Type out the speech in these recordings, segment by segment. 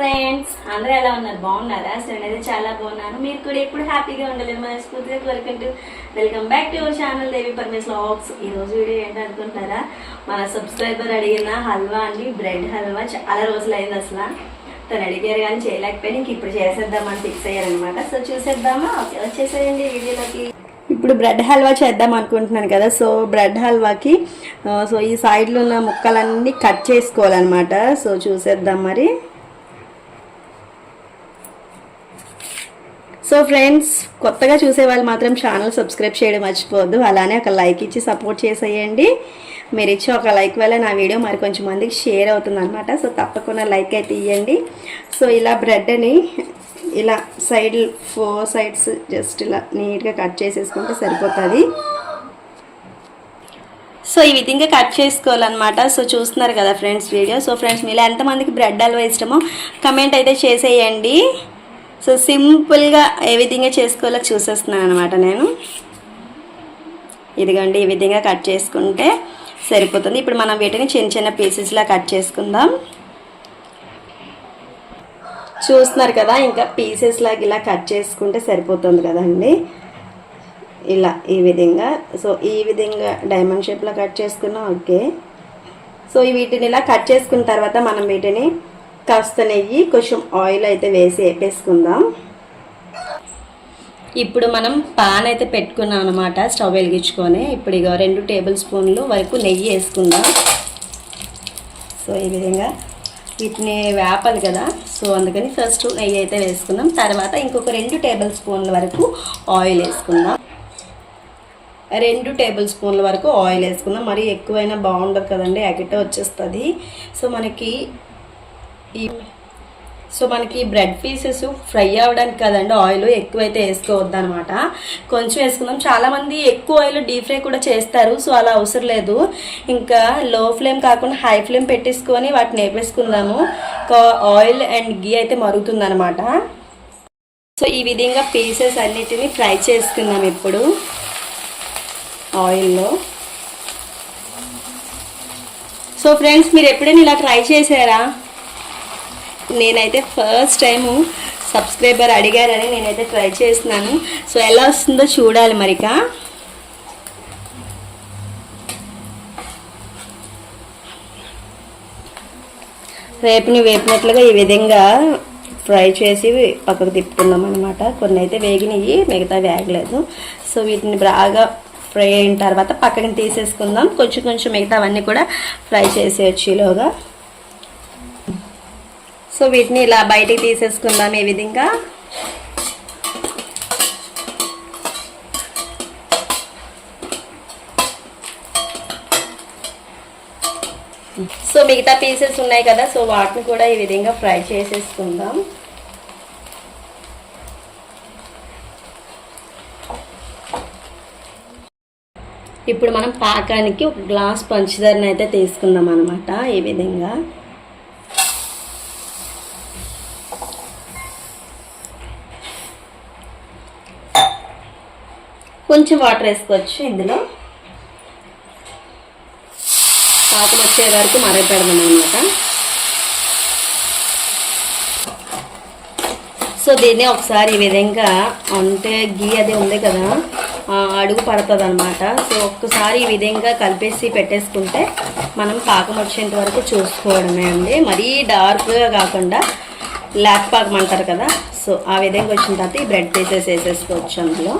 Friends అందరూ ఎలా ఉన్నారు? బాగున్నారా? సో నేనైతే చాలా బాగున్నాను. మీరు కూడా ఎప్పుడు హ్యాపీగా ఉండాలి మనస్ఫూర్తిగా కోరుకుంటూ welcome back to our channel Devi Paramesh vlogs. ఈ రోజు వీడియో ఏంటనుకుంటున్నారా? మన సబ్స్క్రైబర్ అడిగిన హల్వా అండి బ్రెడ్ హల్వా. చాలా రోజులు అయింది అసలు. తను అడిగారు కానీ చేయలేకపోయినా. ఇంక ఇప్పుడు చేసేద్దామని ఫిక్స్ అయ్యారనమాట సో చూసేద్దామా? ఓకే వచ్చేసేయండి వీడియోలోకి. ఇప్పుడు బ్రెడ్ హల్వా చేద్దాం అనుకుంటున్నాను కదా. సో బ్రెడ్ హల్వాకి సో ఈ సైడ్లో ఉన్న ముక్కలన్నీ కట్ చేసుకోవాలన్నమాట. సో చూసేద్దాం మరి. సో ఫ్రెండ్స్ కొత్తగా చూసే వాళ్ళు మాత్రం ఛానల్ సబ్స్క్రైబ్ చేయడం మర్చిపోవద్దు. అలానే ఒక లైక్ ఇచ్చి సపోర్ట్ చేసేయండి. మీరు ఇచ్చే ఒక లైక్ వల్ల నా వీడియో మరి కొంచెం మందికి షేర్ అవుతుంది అనమాట సో తప్పకుండా లైక్ అయితే ఇవ్వండి సో ఇలా బ్రెడ్ని ఇలా సైడ్ ఫోర్ సైడ్స్ జస్ట్ ఇలా నీట్గా కట్ చేసేసుకుంటే సరిపోతుంది. సో ఈ విధంగా కట్ చేసుకోవాలన్నమాట. సో చూస్తున్నారు కదా ఫ్రెండ్స్ వీడియో సో ఫ్రెండ్స్ మీలో ఎంతమందికి బ్రెడ్ హల్వా ఇష్టమో కమెంట్ అయితే చేసేయండి. సో సింపుల్గా ఏ విధంగా చేసుకోవాలో చూసేస్తున్నాను అనమాట నేను. ఇదిగోండి ఈ విధంగా కట్ చేసుకుంటే సరిపోతుంది. ఇప్పుడు మనం వీటిని చిన్న చిన్న పీసెస్లా కట్ చేసుకుందాం. చూస్తున్నారు కదా ఇంకా పీసెస్ లాగా ఇలా కట్ చేసుకుంటే సరిపోతుంది కదండి. ఇలా ఈ విధంగా సో ఈ విధంగా డైమండ్ షేప్లో కట్ చేసుకున్నాం ఓకే. సో ఈ వీటిని ఇలా కట్ చేసుకున్న తర్వాత మనం వీటిని కాస్త నెయ్యి కొంచెం ఆయిల్ అయితే వేసి వేపేసుకుందాం. ఇప్పుడు మనం పాన్ అయితే పెట్టుకున్నాం అనమాట స్టవ్ వెలిగించుకొని. ఇప్పుడు ఇక రెండు టేబుల్ స్పూన్లు వరకు నెయ్యి వేసుకుందాం. సో ఈ విధంగా వీటిని వేపాలి కదా సో అందుకని ఫస్ట్ నెయ్యి అయితే వేసుకుందాం తర్వాత ఇంకొక రెండు టేబుల్ స్పూన్ల వరకు ఆయిల్ వేసుకుందాం. రెండు టేబుల్ స్పూన్ల వరకు ఆయిల్ వేసుకుందాం. మరి ఎక్కువైనా బాగుండదు కదండి అగిట వచ్చేస్తుంది. సో మనకి ఈ సో మనకి బ్రెడ్ పీసెస్ ఫ్రై అవ్వడానికి కదండి ఆయిల్ ఎక్కువైతే వేసుకోవద్దు అనమాట కొంచెం వేసుకుందాం. చాలామంది ఎక్కువ ఆయిల్ డీప్ ఫ్రై కూడా చేస్తారు సో అలా అవసరం లేదు. ఇంకా లో ఫ్లేమ్ కాకుండా హై ఫ్లేమ్ పెట్టేసుకొని వాటిని వేపేసుకుందాము. ఆయిల్ అండ్ గీ అయితే మరుగుతుంది అనమాట సో ఈ విధంగా పీసెస్ అన్నిటిని ఫ్రై చేసుకుందాం ఇప్పుడు. ఆయిల్లో. సో ఫ్రెండ్స్ మీరు ఎప్పుడైనా ఇలా ట్రై చేశారా? నేనైతే ఫస్ట్ టైము సబ్స్క్రైబర్ అడిగారని నేనైతే ట్రై చేస్తున్నాను. సో ఎలా వస్తుందో చూడాలి మరిక. రేపుని వేపినట్లుగా ఈ విధంగా ఫ్రై చేసి పక్కకు తిప్పుకుందాం అనమాట కొన్ని అయితే వేగినవి మిగతా వేగలేదు. సో వీటిని బాగా ఫ్రై అయిన తర్వాత పక్కన తీసేసుకుందాం. కొంచెం కొంచెం మిగతావన్నీ కూడా ఫ్రై చేసేయచ్చు ఈలోగా. సో వీటిని ఇలా బయటికి తీసేసుకుందాం ఈ విధంగా. సో మిగతా పీసెస్ ఉన్నాయి కదా సో వాటిని కూడా ఈ విధంగా ఫ్రై చేసేసుకుందాం. ఇప్పుడు మనం పాకానికి ఒక గ్లాస్ పంచదారని అయితే తీసుకుందాం అనమాట ఈ విధంగా. కొంచెం వాటర్ వేసుకోవచ్చు ఇందులో. పాకం వచ్చే వరకు మరగపెడదాం అనమాట సో దీన్ని ఒకసారి ఈ విధంగా అంటే గీ అది ఉంది కదా అడుగు పడుతుంది అనమాట సో ఒక్కసారి ఈ విధంగా కలిపేసి పెట్టేసుకుంటే మనం పాకం వచ్చేంత వరకు చూసుకోవడమే అండి. మరీ డార్క్గా కాకుండా లాక్ పాకం అంటారు కదా సో ఆ విధంగా వచ్చిన తర్వాత ఈ బ్రెడ్ పీసెస్ వేసేసుకోవచ్చు అందులో.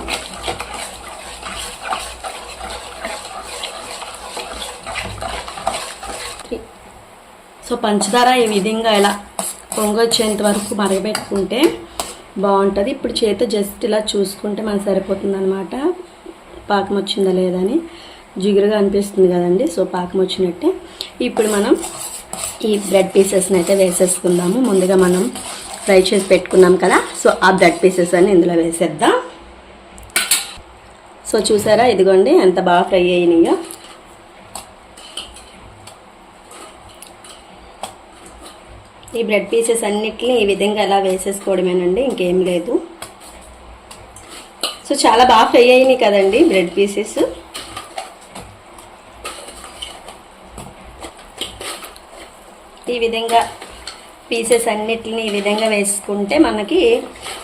సో పంచదార ఈ విధంగా ఇలా పొంగొచ్చేంత వరకు మరగబెట్టుకుంటే బాగుంటుంది. ఇప్పుడు చేత జస్ట్ ఇలా చూసుకుంటే మనకు సరిపోతుంది అనమాట పాకం వచ్చిందా లేదా అని జిగురుగా అనిపిస్తుంది కదండి. సో పాకం వచ్చినట్టే. ఇప్పుడు మనం ఈ బ్రెడ్ పీసెస్ని అయితే వేసేసుకుందాము. ముందుగా మనం ఫ్రై చేసి పెట్టుకున్నాం కదా. సో ఆ బ్రెడ్ పీసెస్ అని ఇందులో వేసేద్దాం. సో చూసారా? ఇదిగోండి ఎంత బాగా ఫ్రై అయినాయో. ఈ బ్రెడ్ పీసెస్ అన్నిటిని ఈ విధంగా ఎలా వేసేసుకోవడమేనండి ఇంకేం లేదు. సో చాలా బాగా ఫ్రై అయినాయి కదండి బ్రెడ్ పీసెస్. ఈ విధంగా పీసెస్ అన్నిటిని ఈ విధంగా వేసుకుంటే మనకి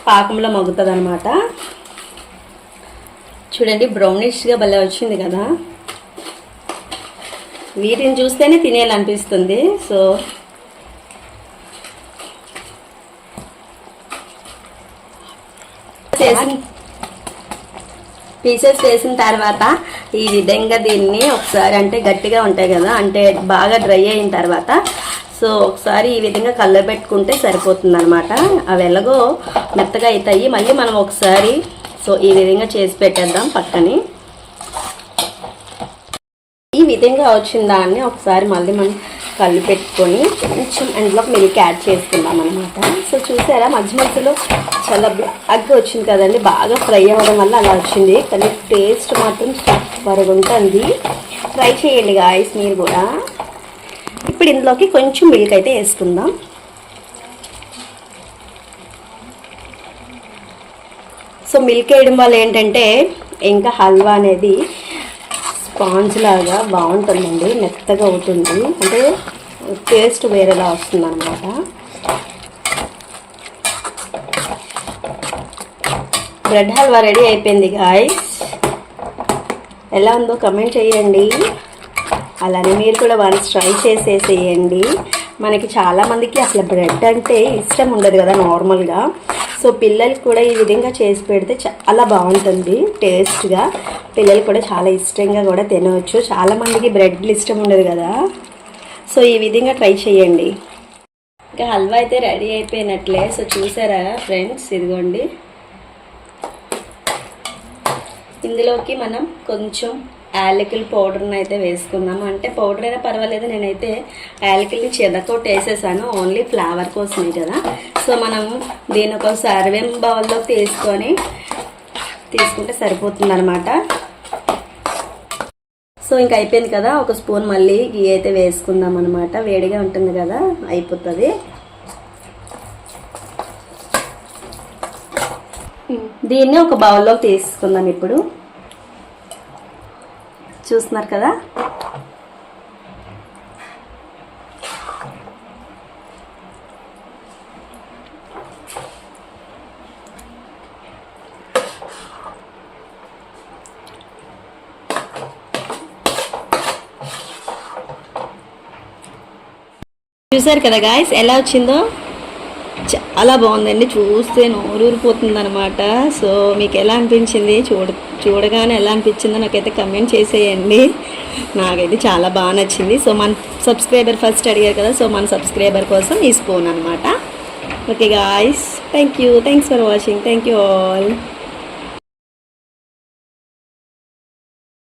పాకంలో మగ్గుతుంది అనమాట చూడండి బ్రౌనిష్గా భలే వచ్చింది కదా. వీటిని చూస్తేనే తినేయాలనిపిస్తుంది. సో పీసెస్ వేసిన తర్వాత ఈ విధంగా దీన్ని ఒకసారి అంటే గట్టిగా ఉంటాయి కదా అంటే బాగా డ్రై అయిన తర్వాత సో ఒకసారి ఈ విధంగా కళ్ళబెట్టుకుంటే సరిపోతుంది అనమాట అవి ఎలాగో మెత్తగా అవుతాయి. మళ్ళీ మనం ఒకసారి సో ఈ విధంగా చేసి పెట్టేద్దాం పక్కని. ఈ విధంగా వచ్చిన దాన్ని ఒకసారి మళ్ళీ మనం కళ్ళు పెట్టుకొని కొంచెం అందులో మిల్క్ యాడ్ చేసుకుందాం అనమాట సో చూసారా మధ్య మధ్యలో చాలా బ్లాక్గా వచ్చింది కదండి బాగా ఫ్రై అవ్వడం వల్ల అలా వచ్చింది. కానీ టేస్ట్ మాత్రం సూపర్గా ఉంటుంది. ట్రై చేయండి గాయస్ మీరు కూడా. ఇప్పుడు ఇందులోకి కొంచెం మిల్క్ అయితే వేసుకుందాం. సో మిల్క్ వేయడం వల్ల ఏంటంటే ఇంకా హల్వా అనేది స్పాంజ్ లాగా బాగుంటుందండి మెత్తగా అవుతుంది. అంటే టేస్ట్ వేరేలా వస్తుంది అనమాట బ్రెడ్ హల్వా రెడీ అయిపోయింది గాయస్ ఎలా ఉందో కమెంట్ చేయండి. అలానే మీరు కూడా వన్స్ ట్రై చేసేసేయండి. మనకి చాలామందికి అసలు బ్రెడ్ అంటే ఇష్టం ఉండదు కదా నార్మల్గా సో పిల్లలు కూడా ఈ విధంగా చేసి పెడితే చాలా బాగుంటుంది టేస్ట్గా పిల్లలు కూడా చాలా ఇష్టంగా కూడా తినవచ్చు. చాలామందికి బ్రెడ్లు ఇష్టం ఉండదు కదా. సో ఈ విధంగా ట్రై చేయండి. ఇంకా హల్వా అయితే రెడీ అయిపోయినట్లే. సో చూసారా ఫ్రెండ్స్ ఇదిగోండి. ఇందులోకి మనం కొంచెం యాలకుల పౌడర్ని అయితే వేసుకుందాము. అంటే పౌడర్ అయినా పర్వాలేదు నేనైతే యాలకుల్ని చెదకొట్టి వేసేసాను. ఓన్లీ ఫ్లేవర్ కోసమే కదా. సో మనం దీని ఒక సర్వేం బౌల్లో తీసుకొని తీసుకుంటే సరిపోతుంది అనమాట సో ఇంక అయిపోయింది కదా. ఒక స్పూన్ మళ్ళీ గీ అయితే వేసుకుందాం అనమాట వేడిగా ఉంటుంది కదా అయిపోతుంది. దీన్ని ఒక బౌల్లో తీసుకుందాం ఇప్పుడు. చూస్తున్నారు కదా? చూసారు కదా గాయస్ ఎలా వచ్చిందో? చాలా బాగుందండి. చూస్తే నోరూరిపోతుంది అనమాట సో మీకు ఎలా అనిపించింది? చూడ చూడగానే ఎలా అనిపించిందో నాకైతే కమెంట్ చేసేయండి. నాకైతే చాలా బాగా నచ్చింది. సో మన సబ్స్క్రైబర్ ఫస్ట్ అడిగారు కదా సో మన సబ్స్క్రైబర్ కోసం ఈ స్పూన్ అనమాట okay guys thank you thanks for watching thank you all